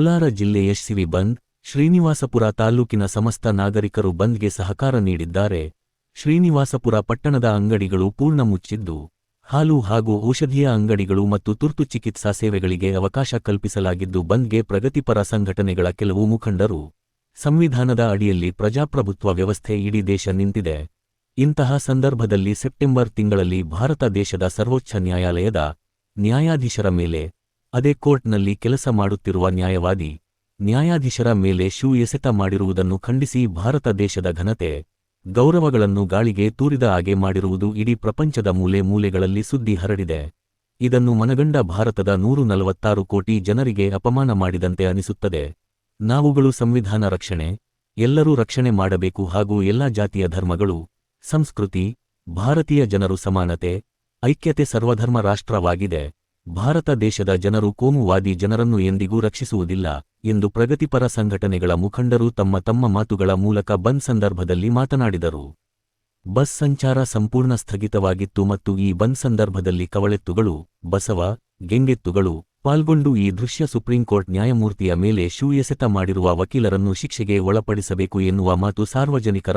ಕೋಲಾರ ಜಿಲ್ಲೆ ಯಶಸ್ವಿ ಬಂದ್, ಶ್ರೀನಿವಾಸಪುರ ತಾಲ್ಲೂಕಿನ ಸಮಸ್ತ ನಾಗರಿಕರು ಬಂದ್ಗೆ ಸಹಕಾರ ನೀಡಿದ್ದಾರೆ. ಶ್ರೀನಿವಾಸಪುರ ಪಟ್ಟಣದ ಅಂಗಡಿಗಳು ಪೂರ್ಣ ಮುಚ್ಚಿದ್ದು, ಹಾಲು ಹಾಗೂ ಔಷಧೀಯ ಅಂಗಡಿಗಳು ಮತ್ತು ತುರ್ತು ಚಿಕಿತ್ಸಾ ಸೇವೆಗಳಿಗೆ ಅವಕಾಶ ಕಲ್ಪಿಸಲಾಗಿದ್ದು ಬಂದ್ಗೆ ಪ್ರಗತಿಪರ ಸಂಘಟನೆಗಳ ಕೆಲವು ಮುಖಂಡರು, ಸಂವಿಧಾನದ ಅಡಿಯಲ್ಲಿ ಪ್ರಜಾಪ್ರಭುತ್ವ ವ್ಯವಸ್ಥೆ ಇಡೀ ದೇಶ ನಿಂತಿದೆ. ಇಂತಹ ಸಂದರ್ಭದಲ್ಲಿ ಸೆಪ್ಟೆಂಬರ್ ತಿಂಗಳಲ್ಲಿ ಭಾರತ ದೇಶದ ಸರ್ವೋಚ್ಚ ನ್ಯಾಯಾಲಯದ ನ್ಯಾಯಾಧೀಶರ ಮೇಲೆ ಅದೇ ಕೋರ್ಟ್ನಲ್ಲಿ ಕೆಲಸ ಮಾಡುತ್ತಿರುವ ನ್ಯಾಯವಾದಿ, ನ್ಯಾಯಾಧೀಶರ ಮೇಲೆ ಶೂ ಎಸೆತ ಮಾಡಿರುವುದನ್ನು ಖಂಡಿಸಿ ಭಾರತ ದೇಶದ ಘನತೆ, ಗೌರವಗಳನ್ನು ಗಾಳಿಗೆ ತೂರಿದ ಹಾಗೆ ಮಾಡಿರುವುದು ಇಡೀ ಪ್ರಪಂಚದ ಮೂಲೆ ಮೂಲೆಗಳಲ್ಲಿ ಸುದ್ದಿ ಹರಡಿದೆ. ಇದನ್ನು ಮನಗಂಡ ಭಾರತದ ನೂರು ನಲವತ್ತಾರು ಕೋಟಿ ಜನರಿಗೆ ಅಪಮಾನ ಮಾಡಿದಂತೆ ಅನಿಸುತ್ತದೆ. ನಾವುಗಳು ಸಂವಿಧಾನ ರಕ್ಷಣೆ, ಎಲ್ಲರೂ ರಕ್ಷಣೆ ಮಾಡಬೇಕು ಹಾಗೂ ಎಲ್ಲಾ ಜಾತಿಯ ಧರ್ಮಗಳು, ಸಂಸ್ಕೃತಿ, ಭಾರತೀಯ ಜನರು ಸಮಾನತೆ, ಐಕ್ಯತೆ ಸರ್ವಧರ್ಮ ರಾಷ್ಟ್ರವಾಗಿದೆ. ಭಾರತ ದೇಶದ ಜನರು ಕೋಮುವಾದಿ ಜನರನ್ನು ಎಂದಿಗೂ ರಕ್ಷಿಸುವುದಿಲ್ಲ ಎಂದು ಪ್ರಗತಿಪರ ಸಂಘಟನೆಗಳ ಮುಖಂಡರು ತಮ್ಮ ತಮ್ಮ ಮಾತುಗಳ ಮೂಲಕ ಬಂದ್ ಸಂದರ್ಭದಲ್ಲಿ ಮಾತನಾಡಿದರು. ಬಸ್ ಸಂಚಾರ ಸಂಪೂರ್ಣ ಸ್ಥಗಿತವಾಗಿತ್ತು ಮತ್ತು ಈ ಬಂದ್ ಸಂದರ್ಭದಲ್ಲಿ ಕವಳೆತ್ತುಗಳು, ಬಸವ, ಗೆಂಗೆತ್ತುಗಳು ಪಾಲ್ಗೊಂಡು ಈ ದೃಶ್ಯ ಸುಪ್ರೀಂಕೋರ್ಟ್ ನ್ಯಾಯಮೂರ್ತಿಯ ಮೇಲೆ ಶೂ ಎಸೆತ ಮಾಡಿರುವ ವಕೀಲರನ್ನು ಶಿಕ್ಷೆಗೆ ಒಳಪಡಿಸಬೇಕು ಎನ್ನುವ ಮಾತು ಸಾರ್ವಜನಿಕರ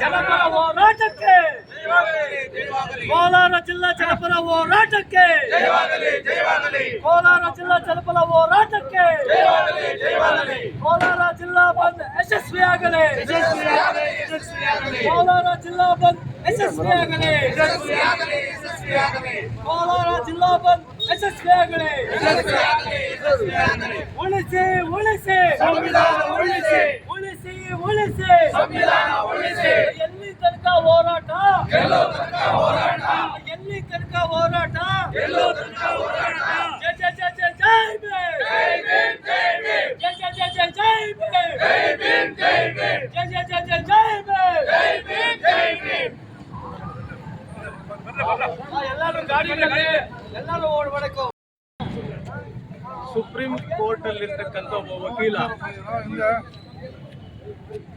ಜನಪರ ಹೋರಾಟಕ್ಕೆ ಕೋಲಾರ ಜಿಲ್ಲಾ ಜನಪರ ಹೋರಾಟಕ್ಕೆ ಕೋಲಾರ ಜಿಲ್ಲಾ ಜನಪರ ಹೋರಾಟಕ್ಕೆ ಕೋಲಾರ ಜಿಲ್ಲಾ ಬಂದ್ ಯಶಸ್ವಿಯಾಗಲಿ ಕೋಲಾರ ಜಿಲ್ಲಾ ಬಂದ್ ಯಶಸ್ವಿಯಾಗಲಿ ಕೋಲಾರ ಜಿಲ್ಲಾ ಬಂದ್ ಯಶಸ್ವಿಯಾಗಲಿ ಉಳಿಸಿ ಉಳಿಸಿ ಸಂವಿಧಾನ ಉಳಿಸಿ ಉಳಿಸಿ ಉಳಿಸಿ ಸಂವಿಧಾನ ಉಳಿಸಿ ಎಲ್ಲಿ ತನಕ ಹೋರಾಟ? ಎಲ್ಲಿ ತನಕ ಹೋರಾಟ. ಜೈ ಜೈ ಜೈ ಜೈ ಜೈ ಜೈ ಜೈ ಜೈ ಜೈ ಜೈ ಜೈ ಜೈ ಜೈ ಜೈ ಜೈ ಎಲ್ಲರೂ ಎಲ್ಲರೂ ಓಡಬೇಕು ಸುಪ್ರೀಂ ಕೋರ್ಟ್ ಅಲ್ಲಿರ್ತಕ್ಕಂಥ ಒಬ್ಬ ವಕೀಲ.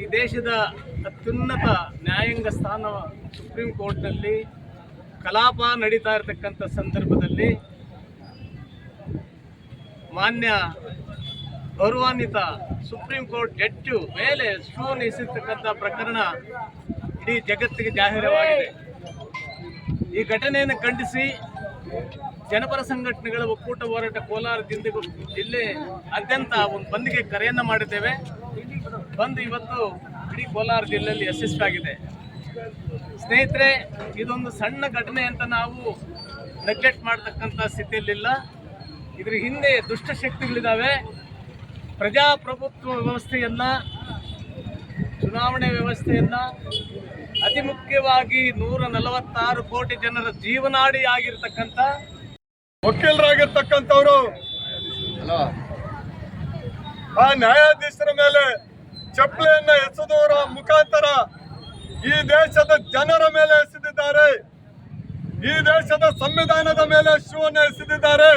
ಈ ದೇಶದ ಅತ್ಯುನ್ನತ ನ್ಯಾಯಾಂಗ ಸ್ಥಾನ ಸುಪ್ರೀಂ ಕೋರ್ಟ್ನಲ್ಲಿ ಕಲಾಪ ನಡೀತಾ ಇರತಕ್ಕಂಥ ಸಂದರ್ಭದಲ್ಲಿ ಮಾನ್ಯ ಗೌರವಾನ್ವಿತ ಸುಪ್ರೀಂ ಕೋರ್ಟ್ ಜಡ್ಜು ಮೇಲೆ ಸ್ಟೋನ್ ಎಸೆತಕ್ಕಂಥ ಪ್ರಕರಣ ಇಡೀ ಜಗತ್ತಿಗೆ ಜಾಹೀರವಾಗಿದೆ. ಈ ಘಟನೆಯನ್ನು ಖಂಡಿಸಿ ಜನಪರ ಸಂಘಟನೆಗಳ ಒಕ್ಕೂಟ ಹೋರಾಟ ಕೋಲಾರ ಜಿಲ್ಲೆ ಜಿಲ್ಲೆ ಅತ್ಯಂತ ಒಂದು ಬಂದ್ಗೆ ಕರೆಯನ್ನು ಮಾಡಿದ್ದೇವೆ. ಬಂದ್ ಇವತ್ತು ಇಡೀ ಕೋಲಾರ ಜಿಲ್ಲೆಯಲ್ಲಿ ಯಶಸ್ವಿಯಾಗಿದೆ ಸ್ನೇಹಿತರೆ, ಇದೊಂದು ಸಣ್ಣ ಘಟನೆ ಅಂತ ನಾವು ನೆಗ್ಲೆಕ್ಟ್ ಮಾಡ್ತಕ್ಕಂಥ ಸ್ಥಿತಿಯಲ್ಲಿಲ್ಲ. ಇದ್ರ ಹಿಂದೆ ದುಷ್ಟಶಕ್ತಿಗಳಿದ್ದಾವೆ ಪ್ರಜಾಪ್ರಭುತ್ವ ವ್ಯವಸ್ಥೆಯನ್ನ, ಚುನಾವಣೆ ವ್ಯವಸ್ಥೆಯನ್ನ ಅತಿ ಮುಖ್ಯವಾಗಿ ನೂರ ನಲವತ್ತಾರು ಕೋಟಿ ಜನರ ಜೀವನಾಡಿ ಆಗಿರ್ತಕ್ಕಂಥ ವಕೀಲರಾಗಿರ್ತಕ್ಕಂಥವ್ರು, ಆ ನ್ಯಾಯಾಧೀಶರ ಮೇಲೆ ಚಪ್ಪಲಿಯನ್ನ ಎಸೆದವರ ಮುಖಾಂತರ ಈ ದೇಶದ ಜನರ ಮೇಲೆ ಎಸೆದಿದ್ದಾರೆ. ಈ ದೇಶದ ಸಂವಿಧಾನದ ಮೇಲೆ ಶಿವನ್ನ ಎಸೆದಿದ್ದಾರೆ.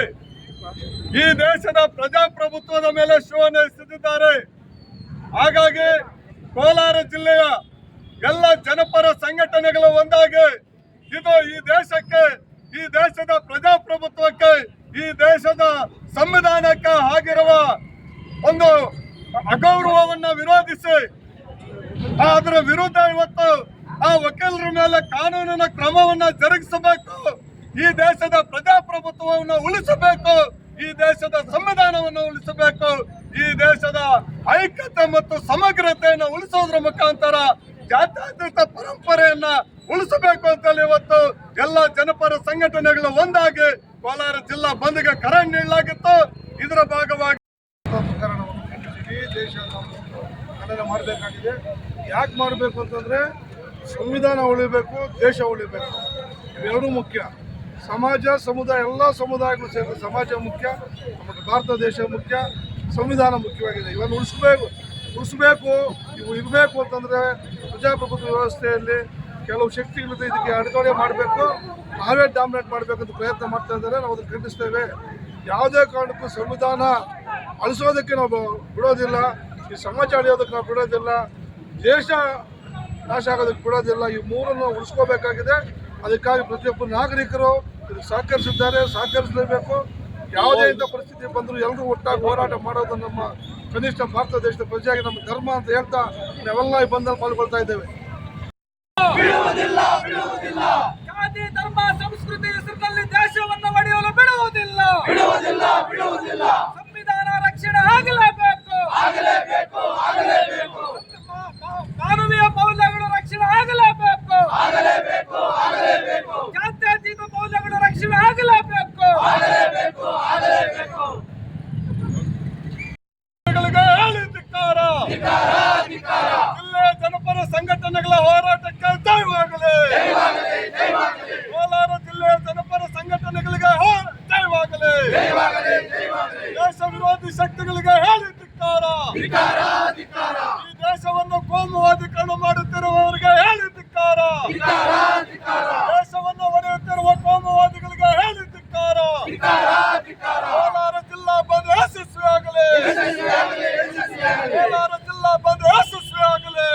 ಈ ದೇಶದ ಪ್ರಜಾಪ್ರಭುತ್ವದ ಮೇಲೆ ಶಿವನ್ನ ಎಸೆದಿದ್ದಾರೆ. ಹಾಗಾಗಿ ಕೋಲಾರ ಜಿಲ್ಲೆಯ ಎಲ್ಲ ಜನಪರ ಸಂಘಟನೆಗಳು ಒಂದಾಗಿ ಇದು ಈ ದೇಶಕ್ಕೆ, ಈ ದೇಶದ ಪ್ರಜಾಪ್ರಭುತ್ವಕ್ಕೆ, ಈ ದೇಶದ ಸಂವಿಧಾನಕ್ಕೆ ಆಗಿರುವ ಒಂದು ಅಗೌರವವನ್ನ ವಿರೋಧಿಸಿ. ಅದರ ವಿರುದ್ಧ ಇವತ್ತು ಆ ವಕೀಲರ ಮೇಲೆ ಕಾನೂನಿನ ಕ್ರಮವನ್ನ ಜರುಗಿಸಬೇಕು. ಈ ದೇಶದ ಪ್ರಜಾಪ್ರಭುತ್ವವನ್ನು ಉಳಿಸಬೇಕು. ಈ ದೇಶದ ಸಂವಿಧಾನವನ್ನು ಉಳಿಸಬೇಕು. ಈ ದೇಶದ ಐಕ್ಯತೆ ಮತ್ತು ಸಮಗ್ರತೆಯನ್ನು ಉಳಿಸೋದ್ರ ಮುಖಾಂತರ ಜಾತ್ಯಾತೀತ ಪರಂಪರೆಯನ್ನ ಉಳಿಸಬೇಕು ಅಂತೇಳಿ ಇವತ್ತು ಎಲ್ಲ ಜನಪರ ಸಂಘಟನೆಗಳು ಒಂದಾಗಿ ಕೋಲಾರ ಜಿಲ್ಲಾ ಬಂದ್ಗೆ ಕರೆ ನೀಡಲಾಗಿತ್ತು. ಇದರ ಭಾಗವಾಗಿ ಖಂಡಿಸಿ ಇಡೀ ದೇಶ ನಾವು ಖಂಡನೆ ಮಾಡಬೇಕಾಗಿದೆ. ಯಾಕೆ ಮಾಡಬೇಕು ಅಂತಂದರೆ ಸಂವಿಧಾನ ಉಳಿಬೇಕು, ದೇಶ ಉಳಿಬೇಕು. ಇವೆರಡೂ ಮುಖ್ಯ. ಸಮಾಜ, ಸಮುದಾಯ, ಎಲ್ಲ ಸಮುದಾಯಗಳು ಸೇರಿದ ಸಮಾಜ ಮುಖ್ಯ ನಮಗೆ ಭಾರತ ದೇಶ ಮುಖ್ಯ, ಸಂವಿಧಾನ ಮುಖ್ಯವಾಗಿದೆ. ಇವನ್ನು ಉಳಿಸ್ಬೇಕು. ಉಳಿಸ್ಬೇಕು, ಇವು ಇರಬೇಕು ಅಂತಂದರೆ ಪ್ರಜಾಪ್ರಭುತ್ವ ವ್ಯವಸ್ಥೆಯಲ್ಲಿ ಕೆಲವು ಶಕ್ತಿಗಳಿಂದ, ಇದಕ್ಕೆ ಅಡಚಣೆ ಮಾಡಬೇಕು. ನಾವೇ ಡಾಮಿನೇಟ್ ಮಾಡಬೇಕಂತ ಪ್ರಯತ್ನ ಮಾಡ್ತಾ ಇದ್ದಾರೆ. ನಾವು ಅದನ್ನು ಖಂಡಿಸ್ತೇವೆ. ಯಾವುದೇ ಕಾರಣಕ್ಕೂ ಸಂವಿಧಾನ ಅಳಿಸೋದಕ್ಕೆ ನಾವು ಬಿಡೋದಿಲ್ಲ, ಈ ಸಮಾಜ ಅಳಿಯೋದಕ್ಕೆ ನಾವು ಬಿಡೋದಿಲ್ಲ, ದೇಶ ನಾಶ ಆಗೋದಕ್ಕೆ ಬಿಡೋದಿಲ್ಲ, ಈ ಮೂರನ್ನು ಉಳಿಸ್ಕೋಬೇಕಾಗಿದೆ. ಅದಕ್ಕಾಗಿ ಪ್ರತಿಯೊಬ್ಬ ನಾಗರಿಕರು ಸಹಕರಿಸಿದ್ದಾರೆ, ಸಹಕರಿಸಲೇಬೇಕು. ಯಾವುದೇ ಇಂಥ ಪರಿಸ್ಥಿತಿ ಬಂದರೂ ಎಲ್ಲರೂ ಒಟ್ಟಾಗಿ ಹೋರಾಟ ಮಾಡೋದು ನಮ್ಮ ಕನಿಷ್ಠ ಭಾರತ ದೇಶದ ಪ್ರಜೆಯಾಗಿ ನಮ್ಮ ಧರ್ಮ ಅಂತ ಹೇಳ್ತಾ ನಾವೆಲ್ಲ ಈ ಬಂದಲ್ಲಿ ಪಾಲ್ಗೊಳ್ತಾ ಇದ್ದೇವೆ ಜಾತಿ ಧರ್ಮ ಸಂಸ್ಕೃತಿ ಹೆಸರಿನಲ್ಲಿ ದೇಶವನ್ನು ಒಡೆಯಲು ಬಿಡುವುದಿಲ್ಲ ಬಿಡುವುದಿಲ್ಲ ಬಿಡುವುದಿಲ್ಲ ಸಂವಿಧಾನ ರಕ್ಷಣೆ ಆಗಲೇಬೇಕು ಆಗಲೇಬೇಕು ಆಗಲೇಬೇಕು ಮಾನವೀಯ ಮೌಲ್ಯಗಳು ರಕ್ಷಣೆ ಆಗಲೇಬೇಕು ಆಗಲೇಬೇಕು ಆಗಲೇಬೇಕು ಜಾತ್ಯತೀತ ಮೌಲ್ಯಗಳು ರಕ್ಷಣೆ ಆಗಲೇಬೇಕು ಆಗಲೇಬೇಕು ಆಗಲೇಬೇಕು ಗಳಿಗೆ ಹೇಳಿ ಧಿಕ್ಕಾರ. ಜಿಲ್ಲೆ ಜನಪರ ಸಂಘಟನೆಗಳ ಹೋರಾಟಕ್ಕೆ ಜಯವಾಗಲಿ. ಕೋಲಾರ ಜಿಲ್ಲೆಯ ಜನಪರ ಸಂಘಟನೆಗಳಿಗೆ ಜೈವಾಗಲಿ ಜಯವಾಗಲಿ. ದೇಶ ವಿರೋಧಿ ಶಕ್ತಿಗಳಿಗೆ ಹೇಳಿ ಧಿಕ್ಕಾರ. ಈ ದೇಶವನ್ನು ಕೋಮುವಾದೀಕರಣ ಮಾಡುತ್ತಿರುವವರಿಗೆ ಹೇಳಿ ಧಿಕ್ಕಾರ ದೇಶವನ್ನು ಒಡೆಯುತ್ತಿರುವ ಕೋಮುವಾದಿಗಳಿಗೆ ಹೇಳಿ ಧಿಕ್ಕಾರ ಕೋಲಾರ ಜಿಲ್ಲಾ ಬಂದ್ ಯಶಸ್ವಿಯಾಗಲಿ ಕೋಲಾರ ಜಿಲ್ಲಾ ಬಂದ್ ಯಶಸ್ವಿಯಾಗಲಿ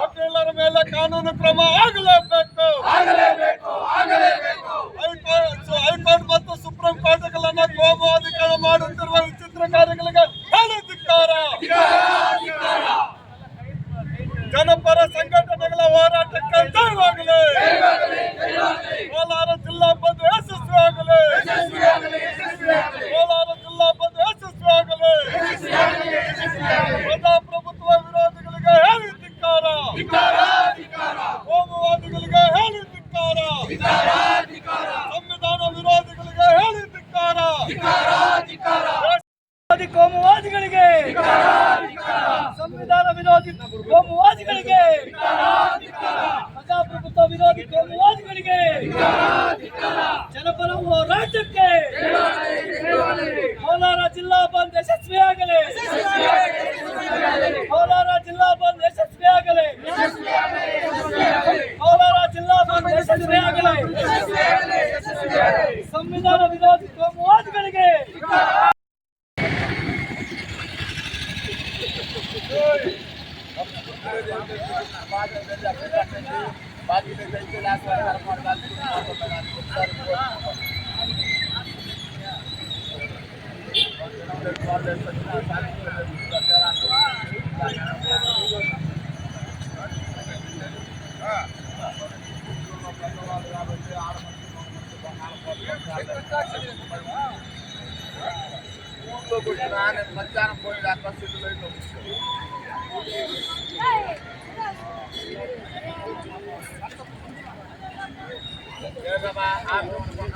ವಕೀಲರ ಮೇಲೆ ಕಾನೂನು ಕ್ರಮ ಆಗಲೇಬೇಕು ಆಗಲೇಬೇಕು ಆಗಲೇಬೇಕು ಹೈಕೋರ್ಟ್ ಹೈಕೋರ್ಟ್ ಮತ್ತು ಸುಪ್ರೀಂ ಕೋರ್ಟ್ಗಳನ್ನ ಕೋಮುವಾದೀಕರಣ ಮಾಡುತ್ತಿರುವ ವಿಚಿತ್ರ ಕಾರ್ಯಗಳಿಗೆ ಹೇಳಿ ಧಿಕ್ಕಾರ ಜನಪರ ಸಂಘಟನೆಗಳ ಹೋರಾಟಕ್ಕೆ ಜಯವಾಗಲಿ ಕೋಲಾರ ಜಿಲ್ಲಾ ಬಂದ್ ಯಶಸ್ವಿಯಾಗಲಿ ಕೋಲಾರ ಜಿಲ್ಲಾ ಬಂದ್ ಯಶಸ್ವಿಯಾಗಲಿ ಪ್ರಜಾಪ್ರಭುತ್ವ ವಿರೋಧಿಗಳಿಗೆ ಹೇಳಿ ಧಿಕ್ಕಾರ ಕೋಮುವಾದಿಗಳಿಗೆ ಹೇಳಿ ಧಿಕ್ಕಾರ ಸಂವಿಧಾನ ವಿರೋಧಿಗಳಿಗೆ ಹೇಳಿ ಧಿಕ್ಕಾರ ವಿರೋಧಿ ಕೋಮುವಾದಿಗಳಿಗೆ ಸಂವಿಧಾನ ವಿರೋಧಿ ಕೋಮುವಾದಿಗಳಿಗೆ ಪ್ರಜಾಪ್ರಭುತ್ವ ವಿರೋಧಿ ಕೋಮುವಾದಿಗಳಿಗೆ ಜನಪರ ಹೋರಾಟಕ್ಕೆ ಕೋಲಾರ ಜಿಲ್ಲಾ ಬಂದ್ ಯಶಸ್ವಿಯಾಗಲಿ. ఊళ్ళో కొట్టిన మధ్యాహ్నం పోయి దాకా సిటీలో ಮಧ್ಯಾಹ್ನ ಹೋಗಿ